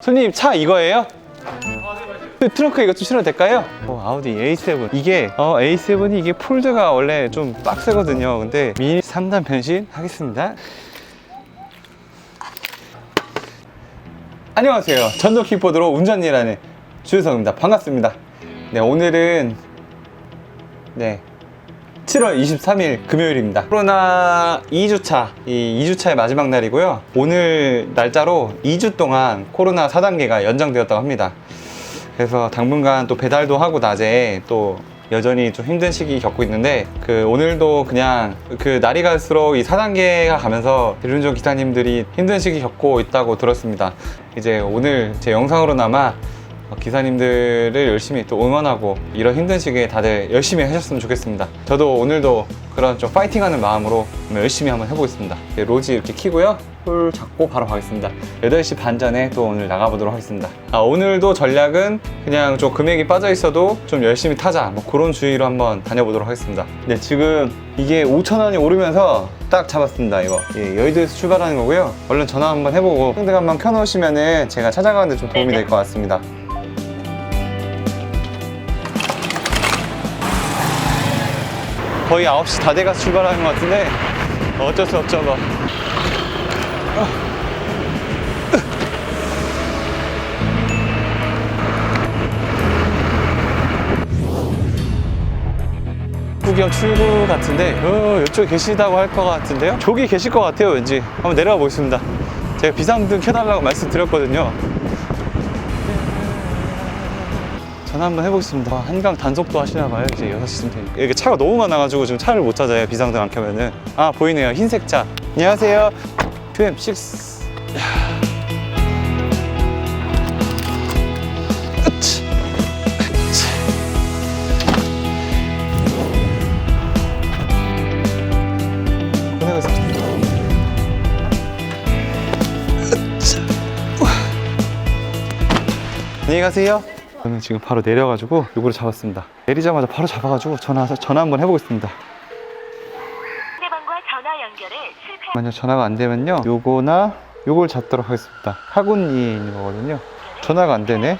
손님 차 이거예요? 그 트렁크 이거 좀 실어도 될까요? 어, 아우디 A7. 이게 어, A7이 이게 폴드가 원래 좀 빡세거든요. 근데 미니 3단 변신 하겠습니다. 안녕하세요. 전동 킥보드로 운전 일하는 주유성입니다. 반갑습니다. 네 오늘은 네 7월 23일 금요일입니다. 코로나 2주차, 이 2주차의 마지막 날이고요. 오늘 날짜로 2주 동안 코로나 4단계가 연장되었다고 합니다. 그래서 당분간 또 배달도 하고 낮에 또 여전히 좀 힘든 시기 겪고 있는데 그 오늘도 그냥 그 날이 갈수록 이 4단계가 가면서 대륜전 기사님들이 힘든 시기 겪고 있다고 들었습니다. 이제 오늘 제 영상으로나마 어, 기사님들을 열심히 또 응원하고 이런 힘든 시기에 다들 열심히 하셨으면 좋겠습니다. 저도 오늘도 그런 좀 파이팅하는 마음으로 열심히 한번 해보겠습니다. 로지 이렇게 키고요. 홀 잡고 바로 가겠습니다. 8시 반 전에 또 오늘 나가보도록 하겠습니다. 아, 오늘도 전략은 그냥 좀 금액이 빠져 있어도 좀 열심히 타자. 뭐 그런 주의로 한번 다녀보도록 하겠습니다. 네, 지금 이게 5,000원이 오르면서 딱 잡았습니다, 이거. 예, 여의도에서 출발하는 거고요. 얼른 전화 한번 해보고 핸드 한번 켜놓으시면은 제가 찾아가는데 좀 도움이 될 것 같습니다. 거의 9시 다 돼가서 출발하는 것 같은데 어쩔 수 없죠 뭐. 구경 출구 같은데? 어, 이쪽에 계시다고 할 것 같은데요? 저기 계실 것 같아요 왠지. 한번 내려가 보겠습니다. 제가 비상등 켜달라고 말씀드렸거든요 전화 한번 해보겠습니다. 아, 한강 단속도 하시나 봐요. 이제 6시쯤 되니까. 이게 차가 너무 많아가지고 지금 차를 못 찾아요. 비상등 안 켜면은. 아, 보이네요. 흰색 차. 안녕하세요. QM6. 으치. 으치. 보내고 있습니다. 으치. 우와. 안녕히 가세요. 저는 지금 바로 내려가지고 요거를 잡았습니다. 내리자마자 바로 잡아가지고 전화 전화 한번 해보겠습니다. 상대방과 전화 연결에 실패. 만약 전화가 안 되면요, 요거나 요걸 잡도록 하겠습니다. 하군이에 있는 거거든요. 전화가 안 되네.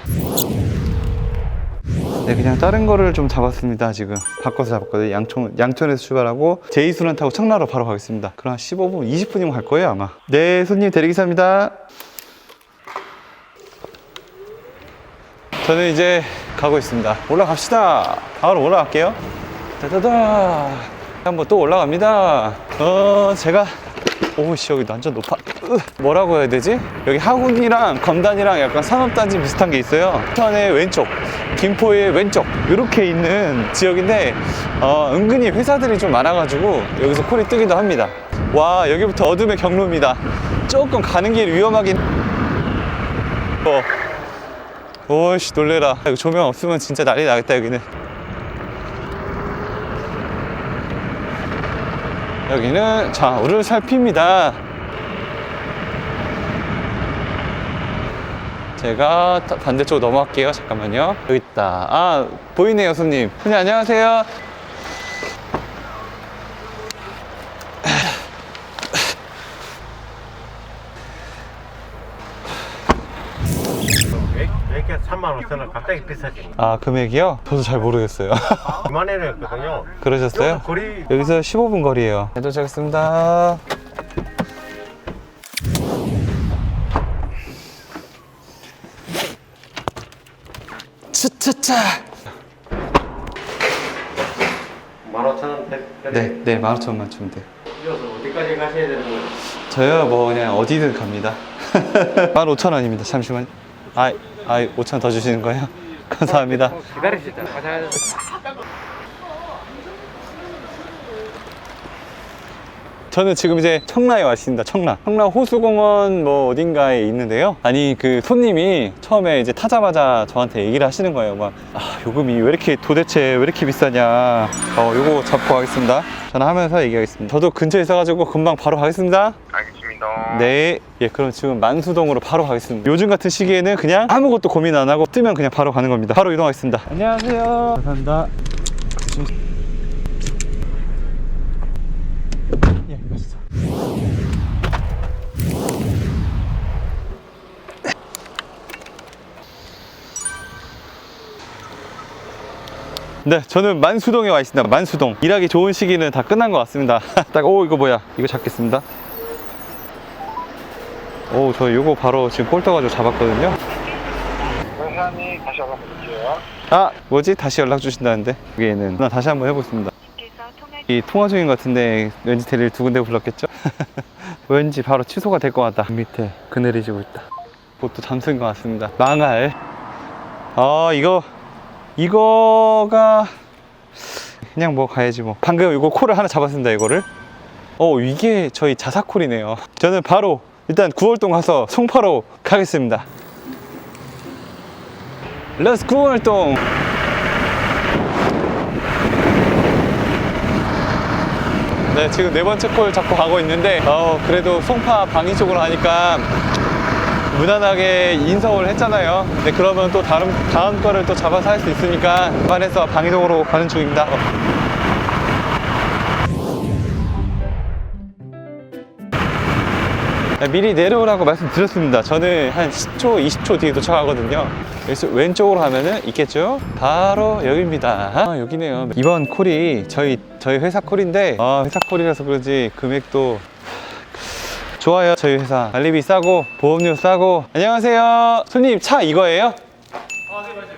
네, 그냥 다른 거를 좀 잡았습니다. 지금 바꿔서 잡았거든요. 양촌 양촌에서 출발하고 제이순환 타고 청라로 바로 가겠습니다. 그럼 한 15분, 20분이면 갈 거예요 아마. 네, 손님 대리기사입니다. 저는 이제 가고 있습니다. 올라갑시다. 바로 올라갈게요. 따다다. 한번 또 올라갑니다. 어, 제가 오씨 여기 완전 높아. 으, 뭐라고 해야 되지? 여기 하군이랑 검단이랑 약간 산업단지 비슷한 게 있어요. 부천의 왼쪽, 김포의 왼쪽 이렇게 있는 지역인데 어, 은근히 회사들이 좀 많아가지고 여기서 콜이 뜨기도 합니다. 와 여기부터 어둠의 경로입니다. 조금 가는 길 위험하긴. 어. 오씨 놀래라. 이거 조명 없으면 진짜 난리 나겠다 여기는. 여기는 좌우를 살핍니다. 제가 타- 반대쪽 넘어갈게요. 잠깐만요. 여기 있다. 아 보이네요 손님. 손님 안녕하세요 왜, 왜 이렇게 3만 5천 원 갑자기 비싸지? 아 금액이요? 저도 잘 모르겠어요 2만 원이었거든요. 그러셨어요? 여기서 거리 여기서 15분 거리에요 네, 도착했습니다 차차차 1만 5천 원 대- 네, 네, 15,000원 주면 돼요. 이어서 어디까지 가셔야 되는 거예요? 저요, 뭐, 그냥 어디든 갑니다. 15,000원입니다. 잠시만요. 아, 아, 5,000원 더 주시는 거예요? 감사합니다. 기다리시다. 가자. 저는 지금 이제 청라에 와 있습니다. 청라. 청라 호수공원 뭐 어딘가에 있는데요. 아니 그 손님이 처음에 이제 타자마자 저한테 얘기를 하시는 거예요. 막 아, 요금이 왜 이렇게 도대체 왜 이렇게 비싸냐. 어, 요거 잡고 가겠습니다. 전화하면서 얘기하겠습니다. 저도 근처에 있어가지고 금방 바로 가겠습니다. 알겠습니다. 알겠습니다. 네. 예, 그럼 지금 만수동으로 바로 가겠습니다. 요즘 같은 시기에는 그냥 아무것도 고민 안 하고 뜨면 그냥 바로 가는 겁니다. 바로 이동하겠습니다. 안녕하세요. 감사합니다. 예, 이거시죠. 네, 저는 만수동에 와 있습니다. 만수동. 일하기 좋은 시기는 다 끝난 것 같습니다. 딱, 오, 이거 뭐야. 이거 잡겠습니다. 오, 저 이거 바로 지금 꼴 떠가지고 잡았거든요. 회사님 다시 연락 드릴게요. 아, 뭐지? 다시 연락 주신다는데. 여기에는. 나 다시 한번 해보겠습니다. 이 통화 중인 것 같은데 왠지 대리를 두 군데 불렀겠죠? 왠지 바로 취소가 될 것 같다. 밑에 그늘이 지고 있다. 그것도 잠수인 것 같습니다. 망할. 아 이거 이거가 그냥 뭐 가야지 뭐. 방금 이거 콜을 하나 잡았습니다. 이거를. 어 이게 저희 자사콜이네요. 저는 바로 일단 9월동 가서 송파로 가겠습니다. 렛츠 9월동. 네, 지금 네 번째 콜 잡고 가고 있는데, 어, 그래도 송파 방위 쪽으로 하니까 무난하게 인서울 했잖아요. 근데 그러면 또 다른, 다음 거를 또 잡아서 할 수 있으니까, 반해서 방위동으로 가는 중입니다. 미리 내려오라고 말씀드렸습니다. 저는 한 10초, 20초 뒤에 도착하거든요. 그래서 왼쪽으로 가면은 있겠죠? 바로 여기입니다. 아, 여기네요. 이번 콜이 저희, 저희 회사 콜인데, 아, 회사 콜이라서 그런지 금액도 좋아요. 저희 회사. 관리비 싸고, 보험료 싸고. 안녕하세요. 손님, 차 이거예요?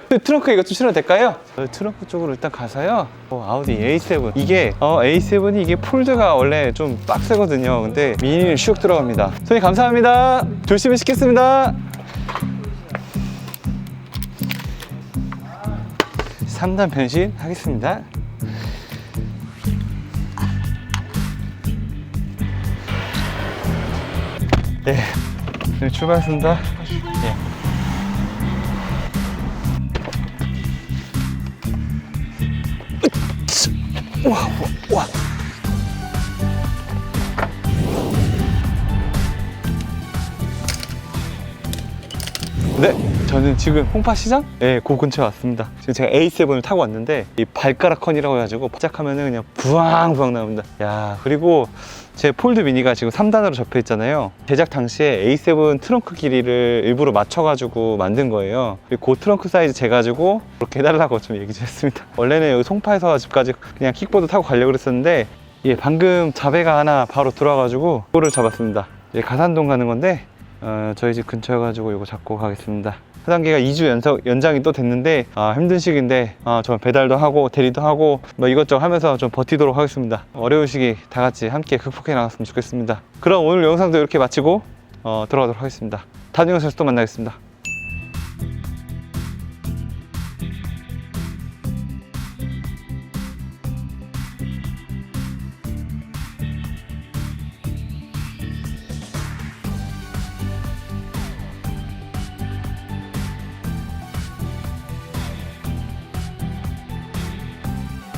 그 트렁크 이거 좀 실어도 될까요? 저 트렁크 쪽으로 일단 가서요. 어, 아우디 A7. 이게 어, A7이 이게 폴드가 원래 좀 빡세거든요. 근데 미니는 슉 들어갑니다. 손님 감사합니다. 조심히 싣겠습니다. 3단 변신 하겠습니다. 네, 네 출발했습니다. 네. 와, 와, 와. 저는 지금 홍파시장? 네, 그 근처에 왔습니다. 지금 제가 A7을 타고 왔는데, 이 발가락 컨이라고 해가지고, 시작하면은 그냥 부앙부앙 나옵니다. 야, 그리고 제 폴드 미니가 지금 3단으로 접혀 있잖아요. 제작 당시에 A7 트렁크 길이를 일부러 맞춰가지고 만든 거예요. 그리고 그 트렁크 사이즈 재가지고 그렇게 해달라고 좀 얘기 좀 했습니다. 원래는 여기 송파에서 집까지 그냥 킥보드 타고 가려고 그랬었는데, 예, 방금 자배가 하나 바로 들어와가지고, 그거를 잡았습니다. 이제 가산동 가는 건데, 어, 저희 집 근처여가지고 이거 잡고 가겠습니다. 회단계가 2주 연속 연장이 또 됐는데 아, 힘든 시기인데 아, 저 배달도 하고 대리도 하고 뭐 이것저것 하면서 좀 버티도록 하겠습니다. 어려운 시기 다 같이 함께 극복해 나갔으면 좋겠습니다. 그럼 오늘 영상도 이렇게 마치고 어, 들어가도록 하겠습니다. 다음 영상에서 또 만나겠습니다.